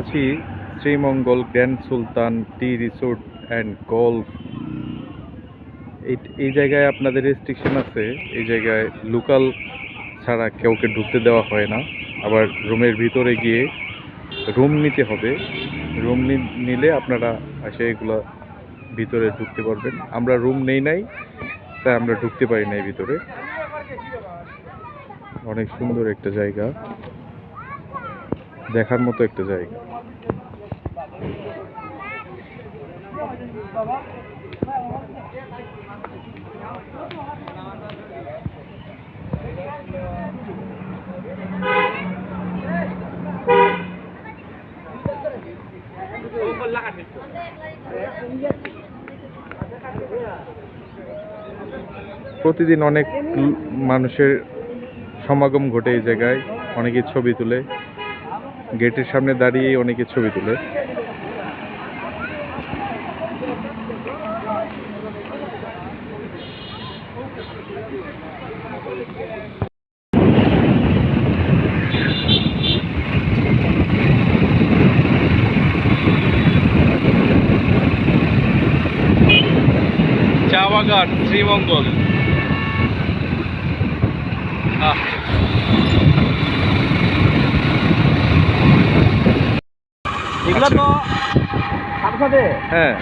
আছি Sreemangal grand Sultan tea resort and golf. এই জায়গায় আপনাদের রেস্ট্রিকশন আছে, এই জায়গায় লোকাল ছাড়া কাউকে ঢুকতে দেওয়া হয় না। আবার রুমের ভিতরে গিয়ে রুম নিতে হবে। রুম নিলে আপনারা এসে এগুলো ভিতরে ঢুকতে পারবেন। আমরা রুম নেই নাই, তাই আমরা ঢুকতে পারি নাই ভিতরে। অনেক সুন্দর একটা জায়গা। দেখার মতো একটা জায়গা। প্রতিদিন অনেক মানুষের সমাগম ঘটে এই জায়গায় অনেকে ছবি তুলে। গেটের সামনে দাঁড়িয়ে অনেকে ছবি তুলে। চা বাগান শ্রীমঙ্গল। আহ। এগুলো তো সাথে সাথে হ্যাঁ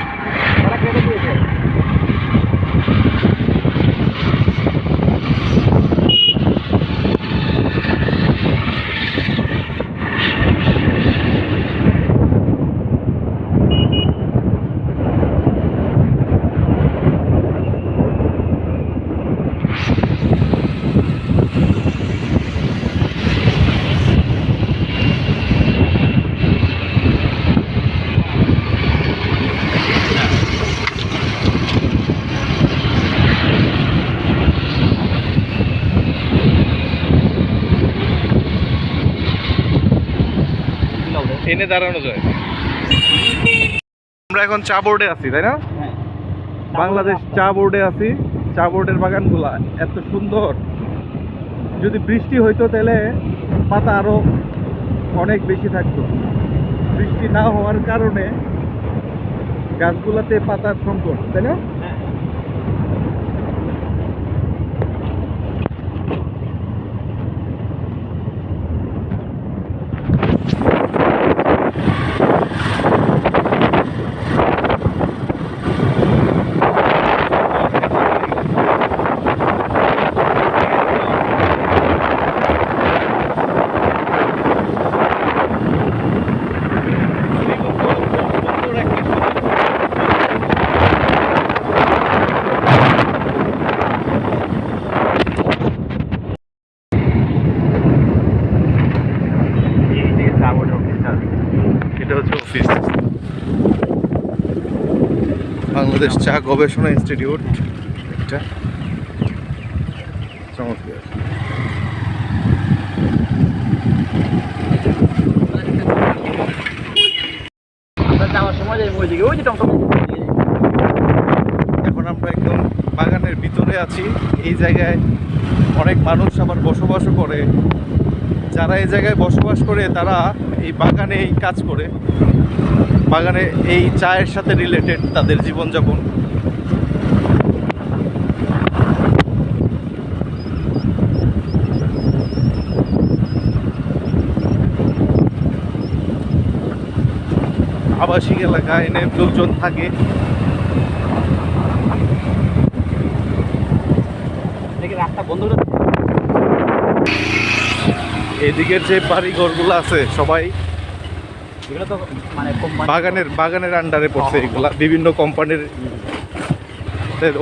এনে দাঁড়ানো যায়। আমরা এখন চা বোর্ডে আছি তাই না? হ্যাঁ। বাংলাদেশ চা বোর্ডে আছি। চা বোর্ডের বাগানগুলা এত সুন্দর। যদি বৃষ্টি হইতো তাহলে পাতা আরও অনেক বেশি থাকতো। বৃষ্টি না হওয়ার কারণে গাছগুলাতে পাতার সংকট তাই না? বাংলাদেশ চা গবেষণা ইনস্টিটিউট। এটা চমৎকার। এখন আমরা একদম বাগানের ভিতরে আছি। এই জায়গায় অনেক মানুষ আবার বসবাসও করে। যারা এই জায়গায় বসবাস করে তারা এই বাগানেই কাজ করে। বাগানে এই চায়ের সাথে রিলেটেড তাদের জীবনযাপন। আবাসিক এলাকা এনে লোকজন থাকে। এদিকের যে বাড়ি ঘরগুলো আছে সবাই মানে বাগানের বাগানের আন্ডারে পড়ছে এগুলা। বিভিন্ন কোম্পানির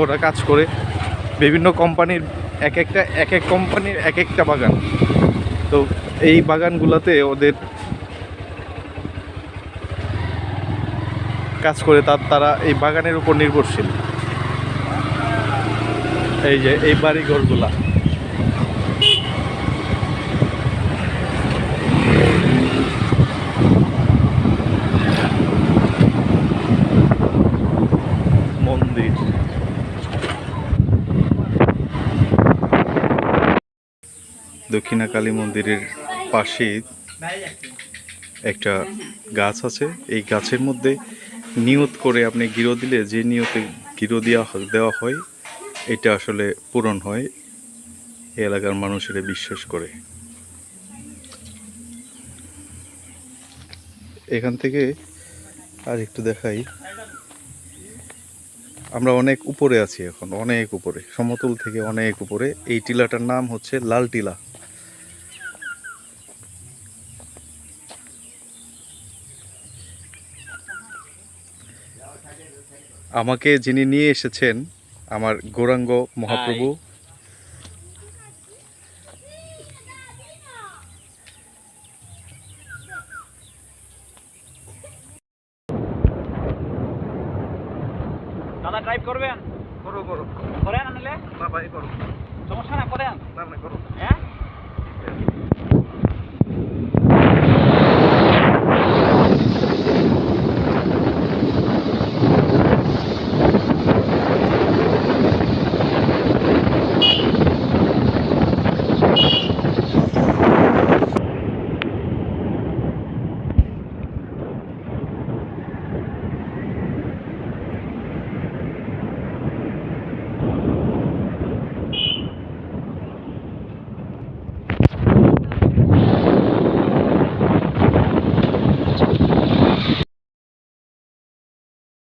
ওরা কাজ করে। বিভিন্ন কোম্পানির এক একটা এক এক কোম্পানির এক একটা বাগান। তো এই বাগানগুলোতে ওদের কাজ করে তার তারা এই বাগানের উপর নির্ভরশীল। এই যে, এই বাড়ি দক্ষিণা কালী মন্দিরের পাশে একটা গাছ আছে। এই গাছের মধ্যে নিয়ত করে আপনি গিরো দিলে যে নিয়তে গিরো দেওয়া দেওয়া হয়, এটা আসলে পূরণ হয়। এলাকার মানুষেরা বিশ্বাস করে। এখান থেকে আর একটু দেখাই। আমরা অনেক উপরে আছি এখন, অনেক উপরে, সমতল থেকে অনেক উপরে। এই টিলাটার নাম হচ্ছে লাল টিলা। আমাকে যিনি নিয়ে এসেছেন আমার গৌরাঙ্গ মহাপ্রভু। দাদা ড্রাইভ করবেন? করো করো। করেন আনলে? বাবাই করো। সমস্যা না করেন। না না করো। হ্যাঁ?